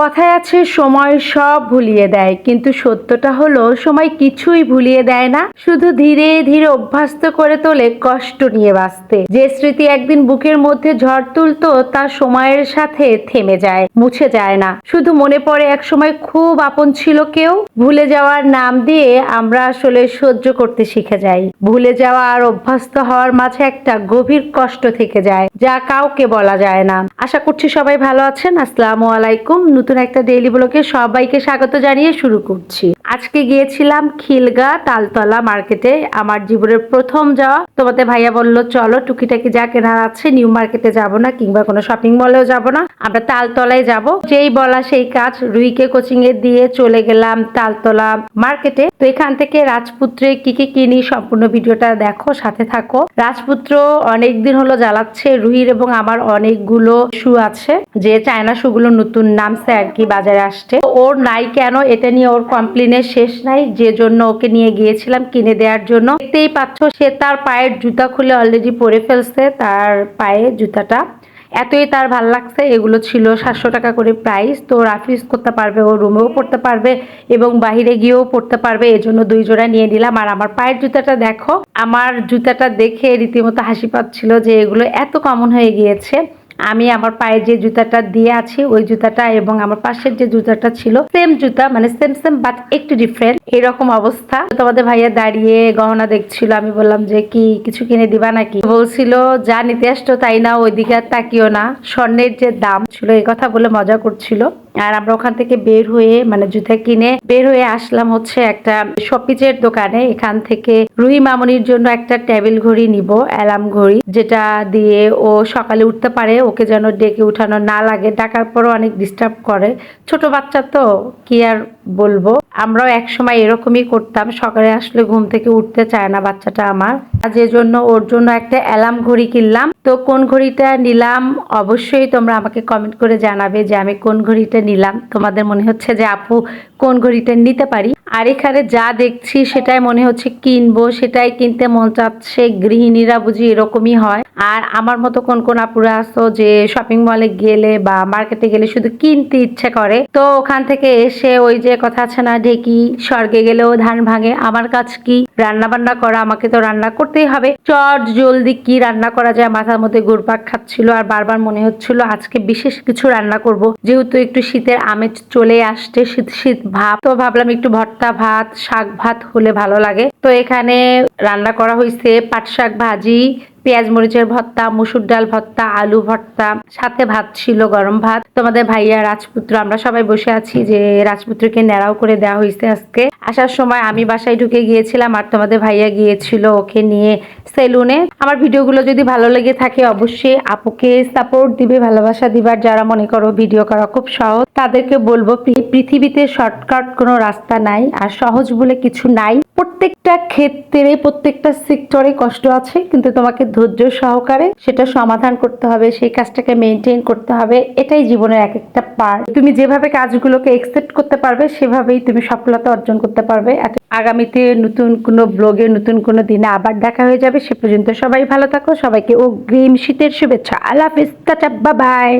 কথায় আছে, সময় সব ভুলিয়ে দেয়। কিন্তু সত্যটা হলো, সময় কিছুই ভুলিয়ে দেয় না। শুধু ধীরে ধীরে অভ্যস্ত করে তোলে কষ্ট নিয়ে বাঁচতে। যে স্মৃতি একদিন বুকের মধ্যে ঝড় তুলতো, তা সময়ের সাথে থেমে যায়, মুছে যায় না। শুধু মনে পড়ে এক সময় খুব আপন ছিল কেউ। ভুলে যাওয়ার নাম দিয়ে আমরা আসলে সহ্য করতে শিখে যাই। ভুলে যাওয়া আর অভ্যস্ত হওয়ার মাঝে একটা গভীর কষ্ট থেকে যায়, যা কাউকে বলা যায় না। আশা করছি সবাই ভালো আছেন। আসসালামু আলাইকুম। নতুন একটা ডেইলি ব্লগে সবাইকে স্বাগত জানিয়ে শুরু করছি। আজকে গিয়েছিলাম খিলগা তালতলা মার্কেটে। আমার জীবনের প্রথম যাওয়া। তোমাদের ভাইয়া বলল, চলো, টুকিটাকি যা কেনার আছে, নিউ মার্কেটে যাব না, কিংবা কোনো শপিং মলেও যাব না। আমরা তালতলায় যাব। যেই বলা সেই কাজ রুইকে কোচিং এ দিয়ে চলে গেলাম তালতলা মার্কেটে। তো এখান থেকে রাজপুত্রে কি কি কিনি সম্পূর্ণ ভিডিওটা দেখো, সাথে থাকো। রাজপুত্র অনেকদিন হলো জ্বালাচ্ছে, রুহির এবং আমার অনেকগুলো শু আছে, যে চায়না শুগুলো নতুন নামছে আর কি বাজারে আসছে। ওর নাই কেন? এটা নিয়ে ওর কমপ্লেনের শেষ নাই, যে জন্য ওকে নিয়ে গিয়েছিলাম কিনে দেওয়ার জন্য। দেখতেই পাচ্ছ সে তার পায়ের জুতা খুলে অলরেডি পরে ফেলছে, তার পায়ে জুতাটা। এতই তার ভালো লাগছে, এগুলো ছিল সাতশো টাকা করে প্রাইস তো রাফিউজ করতে পারবে, ও রুমেও পড়তে পারবে এবং বাহিরে গিয়েও পড়তে পারবে, এজন্য দুই জোড়া নিয়ে নিলাম। আর আমার পায়ের জুতাটা দেখো, আমার জুতাটা দেখে রীতিমতো হাসি পাচ্ছিল যে এগুলো এত কমন হয়ে গিয়েছে। আমি আমার পায়ে যে জুতাটা দিয়ে আছি, ওই জুতাটা এবং আমার পাশের যে জুতাটা ছিল সেম জুতা মানে সেম সেম বাট একটু ডিফারেন্ট এরকম অবস্থা। তোমাদের ভাইয়া দাঁড়িয়ে গহনা দেখছিল, আমি বললাম যে, কি, কিছু কিনে দিবা নাকি? বলছিল, যা নিতে আসতো তাই না ওইদিকে আর তাকিও না। স্বর্ণের যে দাম ছিল এই কথা বলে মজা করছিল। আর আমরা ওখান থেকে বের হয়ে মানে জুতা কিনে বের হয়ে আসলাম হচ্ছে একটা শপিজের দোকানে। এখান থেকে রুহি মামনির জন্য একটা টেবিল ঘড়ি নিব অ্যালার্ম ঘড়ি, যেটা দিয়ে ও সকালে উঠতে পারে, ওকে যেন ডেকে উঠানো না লাগে। ডাকার পরও অনেক ডিস্টার্ব করে। ছোট বাচ্চা তো, কি আর বলব? আমরাও একসময় এরকমই করতাম। সকালে আসলে ঘুম থেকে উঠতে চায় না বাচ্চাটা আমার। যে জন্য ওর জন্য একটা অ্যালার্ম ঘড়ি কিনলাম। তো কোন ঘড়িটা নিলাম, অবশ্যই তোমরা আমাকে কমেন্ট করে জানাবে যে আমি কোন ঘড়িটা নিলাম। তোমাদের মনে হচ্ছে যে আপু কোন ঘড়িটা নিতে পারি? আর এখানে যা দেখছি সেটাই মনে হচ্ছে কিনবো, সেটাই কিনতে মন চাচ্ছে। গৃহিণীরা বুঝি এরকমই হয়। আর আমার মতো কোন কোন আপুরা আসো যে শপিং মলে গেলে বা মার্কেটে গেলে শুধু কিনতে ইচ্ছে করে। তো ওখান থেকে এসে ওই যে কথা আছে না, ঢেকি স্বর্গে গেলেও ধান ভাঙে। আমার কাজ কি? রান্না বান্না করা, আমাকে তো রান্না করতেই হবে। চট জলদি কি রান্না করা যায়? মাথার মধ্যে ঘুরপাক খাচ্ছিল আর বারবার মনে হচ্ছিল আজকে বিশেষ কিছু রান্না করব। যেহেতু একটু শীতের আমেজ চলে আসছে, শীত শীত ভাব। তো ভাবলাম একটু ভর্তা ভাত, শাক ভাত হলে ভালো লাগে। তো এখানে রান্না করা হয়েছে পাট শাক ভাজি পেঁয়াজ, মরিচের ভর্তা, মুসুর ডাল ভর্তা, আলু ভর্তা, সাথে ভাত ছিল গরম ভাত। তোমাদের ভাইয়া রাজপুত্র, আমরা সবাই বসে আছি যে রাজপুত্রকে ন্যাড়াও করে দেওয়া হয়েছে আজকে। আসার সময় আমি বাসায় ঢুকে গিয়েছিলাম আর তোমাদের ভাইয়া গিয়েছিল ওকে নিয়ে সেলুনে। আমার ভিডিওগুলো যদি ভালো লেগে থাকে অবশ্যই আপুকে সাপোর্ট দিবে, ভালোবাসা দিবার যারা মনে করো ভিডিও করা খুব সহজ, তাদেরকে বলব পৃথিবীতে শর্টকাট কোনো রাস্তা নাই আর সহজ বলে কিছু নাই। প্রত্যেকটা ক্ষেত্রে, প্রত্যেকটা সেক্টরে কষ্ট আছে, কিন্তু তোমাকে ধৈর্য সহকারে সেটা সমাধান করতে হবে, সেই কাজটাকে মেনটেন করতে হবে, এটাই জীবনের এক একটা পার্ট তুমি যেভাবে কাজগুলোকে একসেপ্ট করতে পারবে, সেভাবেই তুমি সফলতা অর্জন করতে পারবে। আগামীতে নতুন কোনো ব্লগে নতুন কোনো দিনে আবার দেখা হয়ে যাবে। সে পর্যন্ত সবাই ভালো থাকো, সবাইকে অগ্রিম শীতের শুভেচ্ছা। আল্লাহ হাফিজ, টাটা বাই